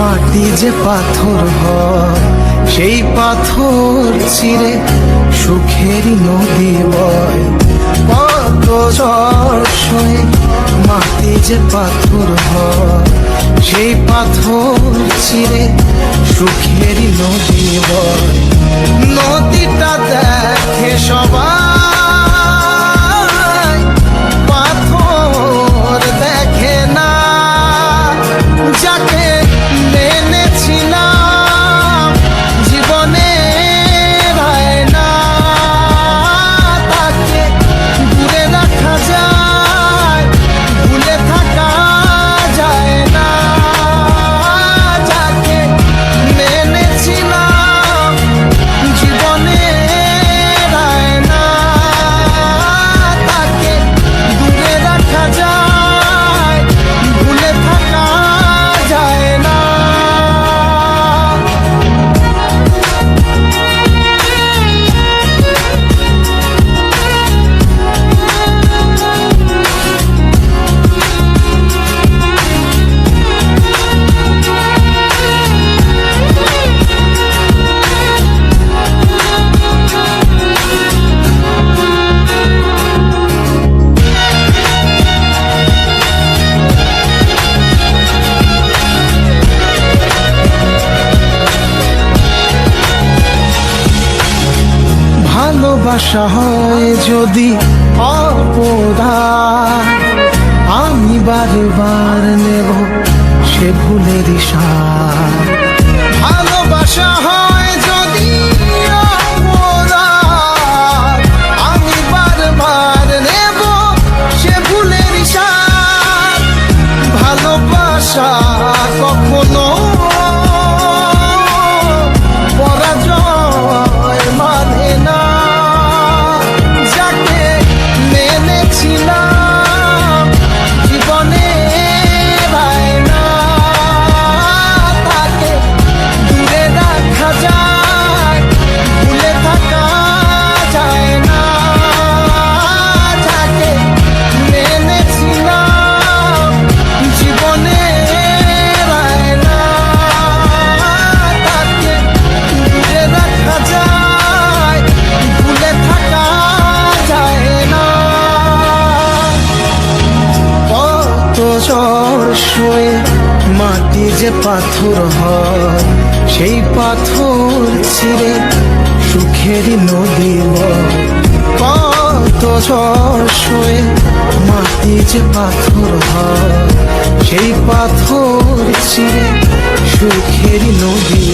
মাটি যে পাথর হয়, সেই পাথর চিরে সুখেরই নদী বয়। কত সয়ে মাটি যে পাথর হয়, সেই পাথর চিরে সুখেরই নদী বয়। নদীটা দেখে সবাই হয় যদি অপদা আমি বারবার নেব সে ভুলের সার ঝড় শুয়ে মাটি যে পাথর হয়, সেই পাথর ছিঁড়ে সুখেরই নদী কত ঝড় সয়ে মাটি যে পাথর হয়, সেই পাথর ছিঁড়ে সুখেরই নদী